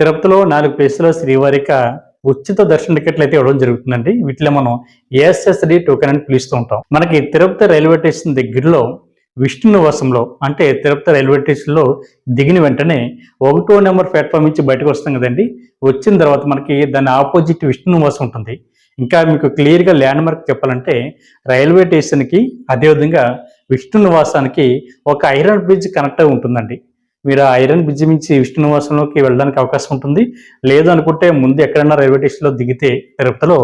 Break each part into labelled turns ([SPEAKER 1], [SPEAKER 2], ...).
[SPEAKER 1] తిరుపతిలో నాలుగు ప్లేసులో శ్రీవారిక ఉచిత దర్శన టికెట్లు అయితే ఇవ్వడం జరుగుతుందండి. వీటిలో మనం ఏఎస్ఎస్డి టోకెన్ అని పిలుస్తూ ఉంటాం. మనకి తిరుపతి రైల్వే స్టేషన్ దగ్గరలో విష్ణు నివాసంలో అంటే తిరుపతి రైల్వే స్టేషన్లో దిగిన వెంటనే ఒకటో నెంబర్ ప్లాట్ఫామ్ నుంచి బయటకు వస్తాం కదండి. వచ్చిన తర్వాత మనకి దాని ఆపోజిట్ విష్ణు నివాసం ఉంటుంది. ఇంకా మీకు క్లియర్గా ల్యాండ్ మార్క్ చెప్పాలంటే రైల్వే స్టేషన్కి అదేవిధంగా విష్ణు నివాసానికి ఒక ఐరన్ బ్రిడ్జ్ కనెక్ట్ అయి ఉంటుందండి. మీరు ఆ ఐరన్ బ్రిడ్జ్ నుంచి విష్ణు నివాసంలోకి వెళ్ళడానికి అవకాశం ఉంటుంది. లేదు అనుకుంటే ముందు ఎక్కడైనా రైల్వే స్టేషన్లో దిగితే తిరుపతిలో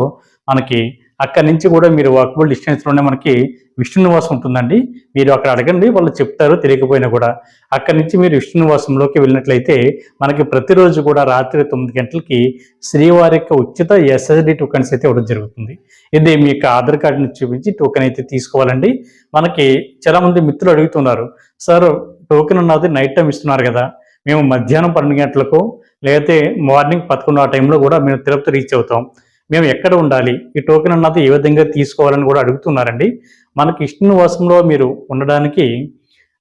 [SPEAKER 1] మనకి అక్కడి నుంచి కూడా మీరు వాకబుల్ డిస్టెన్స్లోనే మనకి విష్ణునివాసం ఉంటుందండి. మీరు అక్కడ అడగండి వాళ్ళు చెప్తారు తెలియకపోయినా కూడా. అక్కడి నుంచి మీరు విష్ణునివాసంలోకి వెళ్ళినట్లయితే మనకి ప్రతిరోజు కూడా రాత్రి తొమ్మిది గంటలకి శ్రీవారి యొక్క ఉచిత ఎస్ఎస్డి టోకెన్స్ అయితే ఇవ్వడం జరుగుతుంది. ఇది మీ యొక్క ఆధార్ కార్డుని చూపించి టోకెన్ అయితే తీసుకోవాలండి. మనకి చాలామంది మిత్రులు అడుగుతున్నారు సార్ టోకెన్ ఉన్నది నైట్ టైం ఇస్తున్నారు కదా మేము మధ్యాహ్నం పన్నెండు గంటలకు లేకపోతే మార్నింగ్ పదకొండు ఆ టైంలో కూడా మేము తిరుపతి రీచ్ అవుతాం. మేము ఎక్కడ ఉండాలి? ఈ టోకెన్ అన్నది ఏ విధంగా తీసుకోవాలని కూడా అడుగుతున్నారండి. మనకి ఇష్టనివాసంలో మీరు ఉండడానికి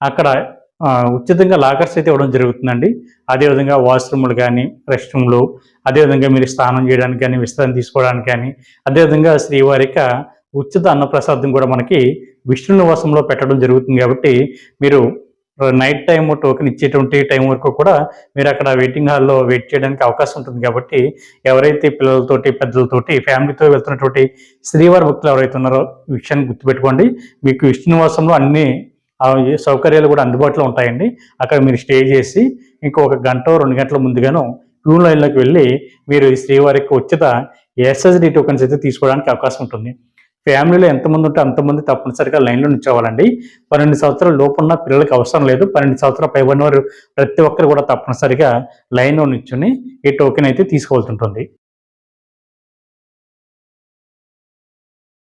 [SPEAKER 1] అక్కడ ఉచితంగా లాకర్స్ అయితే ఇవ్వడం జరుగుతుందండి. అదేవిధంగా వాష్రూమ్లు కానీ రెస్ట్ రూమ్లు అదేవిధంగా మీరు స్నానం చేయడానికి కానీ విశ్రాంతి తీసుకోవడానికి కానీ అదేవిధంగా శ్రీవారిక ఉచిత అన్నప్రసాదం కూడా మనకి విష్ణు నివాసంలో పెట్టడం జరుగుతుంది కాబట్టి మీరు నైట్ టైం టోకెన్ ఇచ్చేటువంటి టైం వరకు కూడా మీరు అక్కడ వెయిటింగ్ హాల్లో వెయిట్ చేయడానికి అవకాశం ఉంటుంది కాబట్టి ఎవరైతే పిల్లలతోటి పెద్దలతోటి ఫ్యామిలీతో వెళ్తున్నటువంటి శ్రీవారి భక్తులు ఎవరైతే ఉన్నారో విషయాన్ని గుర్తుపెట్టుకోండి. మీకు విష్ణునివాసంలో అన్ని సౌకర్యాలు కూడా అందుబాటులో ఉంటాయండి. అక్కడ మీరు స్టే చేసి ఇంకొక గంట రెండు గంటల ముందుగాను క్యూ లైన్లోకి వెళ్ళి మీరు ఈ శ్రీవారికి ఉచిత ఎస్ఎస్డి టోకెన్స్ అయితే తీసుకోవడానికి అవకాశం ఉంటుంది. ఫ్యామిలీలో ఎంతమంది ఉంటే అంతమంది తప్పనిసరిగా లైన్లో నిల్చోవాలండి. పన్నెండు సంవత్సరాల లోపు ఉన్న పిల్లలకి అవసరం లేదు. పన్నెండు సంవత్సరాల పైబడిన వారు ప్రతి ఒక్కరు కూడా తప్పనిసరిగా లైన్లో నిల్చుని ఈ టోకెన్ అయితే తీసుకోవాల్సి ఉంటుంది.